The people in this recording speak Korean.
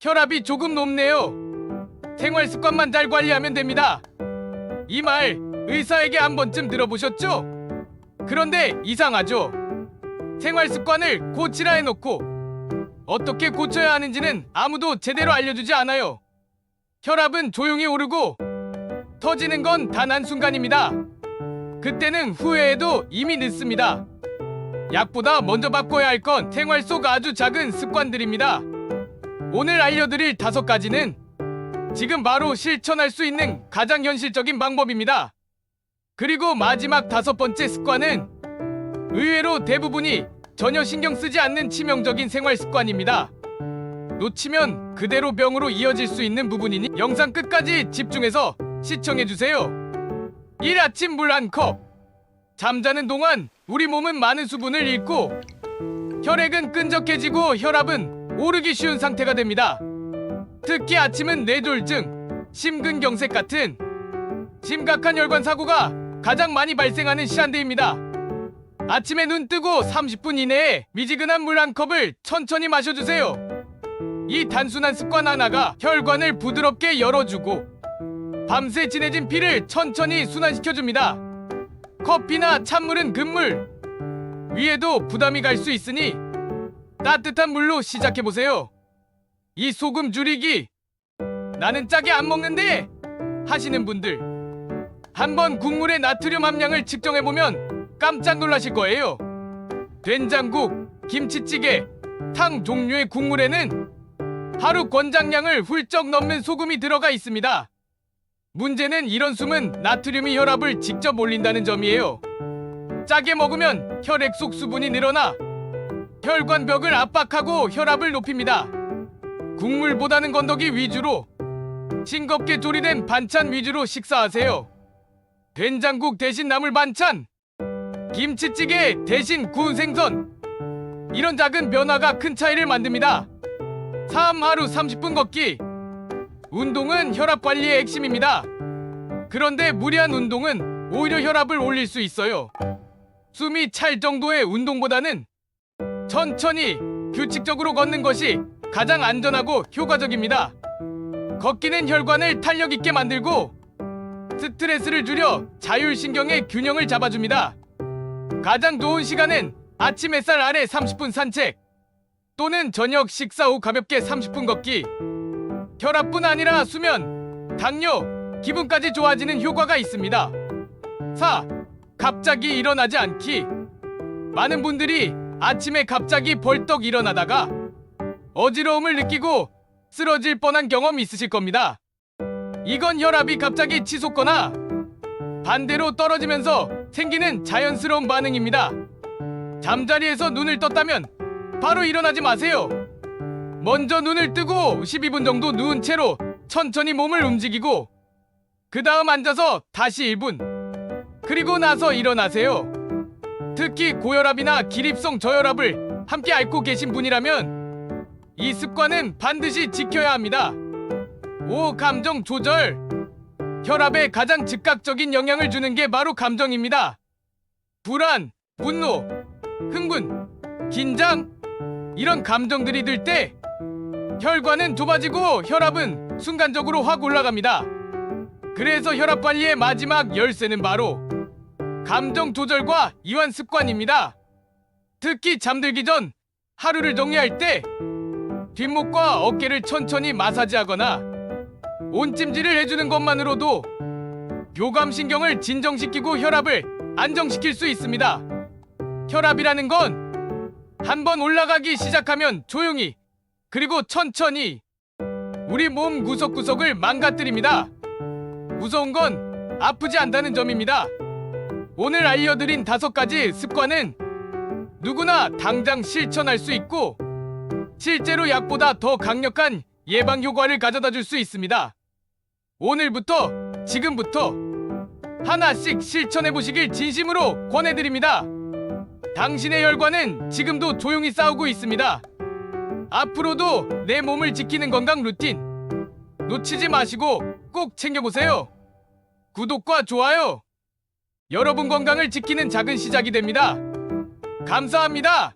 혈압이 조금 높네요. 생활 습관만 잘 관리하면 됩니다. 이 말 의사에게 한 번쯤 들어보셨죠? 그런데 이상하죠? 생활 습관을 고치라 해놓고 어떻게 고쳐야 하는지는 아무도 제대로 알려주지 않아요. 혈압은 조용히 오르고 터지는 건 단 한순간입니다. 그때는 후회해도 이미 늦습니다. 약보다 먼저 바꿔야 할 건 생활 속 아주 작은 습관들입니다. 오늘 알려드릴 다섯 가지는 지금 바로 실천할 수 있는 가장 현실적인 방법입니다. 그리고 마지막 다섯 번째 습관은 의외로 대부분이 전혀 신경 쓰지 않는 치명적인 생활 습관입니다. 놓치면 그대로 병으로 이어질 수 있는 부분이니 영상 끝까지 집중해서 시청해주세요. 1. 아침 물 한 컵. 잠자는 동안 우리 몸은 많은 수분을 잃고 혈액은 끈적해지고 혈압은 오르기 쉬운 상태가 됩니다. 특히 아침은 뇌졸중, 심근경색 같은 심각한 혈관 사고가 가장 많이 발생하는 시간대입니다. 아침에 눈 뜨고 30분 이내에 미지근한 물 한 컵을 천천히 마셔주세요. 이 단순한 습관 하나가 혈관을 부드럽게 열어주고 밤새 진해진 피를 천천히 순환시켜줍니다. 커피나 찬물은 금물. 위에도 부담이 갈 수 있으니 따뜻한 물로 시작해보세요. 이 소금 줄이기. 나는 짜게 안 먹는데 하시는 분들. 한번 국물의 나트륨 함량을 측정해보면 깜짝 놀라실 거예요. 된장국, 김치찌개, 탕 종류의 국물에는 하루 권장량을 훌쩍 넘는 소금이 들어가 있습니다. 문제는 이런 숨은 나트륨이 혈압을 직접 올린다는 점이에요. 짜게 먹으면 혈액 속 수분이 늘어나 혈관벽을 압박하고 혈압을 높입니다. 국물보다는 건더기 위주로 싱겁게 조리된 반찬 위주로 식사하세요. 된장국 대신 나물 반찬, 김치찌개 대신 구운 생선. 이런 작은 변화가 큰 차이를 만듭니다. 3. 하루 30분 걷기. 운동은 혈압 관리의 핵심입니다. 그런데 무리한 운동은 오히려 혈압을 올릴 수 있어요. 숨이 찰 정도의 운동보다는 천천히 규칙적으로 걷는 것이 가장 안전하고 효과적입니다. 걷기는 혈관을 탄력 있게 만들고 스트레스를 줄여 자율신경의 균형을 잡아줍니다. 가장 좋은 시간은 아침 햇살 아래 30분 산책 또는 저녁 식사 후 가볍게 30분 걷기 혈압뿐 아니라 수면, 당뇨, 기분까지 좋아지는 효과가 있습니다. 4. 갑자기 일어나지 않기. 많은 분들이 아침에 갑자기 벌떡 일어나다가 어지러움을 느끼고 쓰러질 뻔한 경험 있으실 겁니다. 이건 혈압이 갑자기 치솟거나 반대로 떨어지면서 생기는 자연스러운 반응입니다. 잠자리에서 눈을 떴다면 바로 일어나지 마세요. 먼저 눈을 뜨고 12분 정도 누운 채로 천천히 몸을 움직이고 그 다음 앉아서 다시 1분 그리고 나서 일어나세요. 특히 고혈압이나 기립성 저혈압을 함께 앓고 계신 분이라면 이 습관은 반드시 지켜야 합니다. 5. 감정 조절 혈압에 가장 즉각적인 영향을 주는 게 바로 감정입니다. 불안, 분노, 흥분, 긴장 이런 감정들이 들 때 혈관은 좁아지고 혈압은 순간적으로 확 올라갑니다. 그래서 혈압 관리의 마지막 열쇠는 바로 감정 조절과 이완 습관입니다. 특히 잠들기 전 하루를 정리할 때 뒷목과 어깨를 천천히 마사지하거나 온찜질을 해주는 것만으로도 교감신경을 진정시키고 혈압을 안정시킬 수 있습니다. 혈압이라는 건 한 번 올라가기 시작하면 조용히 그리고 천천히 우리 몸 구석구석을 망가뜨립니다. 무서운 건 아프지 않다는 점입니다. 오늘 알려드린 다섯 가지 습관은 누구나 당장 실천할 수 있고 실제로 약보다 더 강력한 예방 효과를 가져다 줄 수 있습니다. 오늘부터 지금부터 하나씩 실천해 보시길 진심으로 권해드립니다. 당신의 혈관은 지금도 조용히 싸우고 있습니다. 앞으로도 내 몸을 지키는 건강 루틴 놓치지 마시고 꼭 챙겨보세요. 구독과 좋아요. 여러분 건강을 지키는 작은 시작이 됩니다. 감사합니다.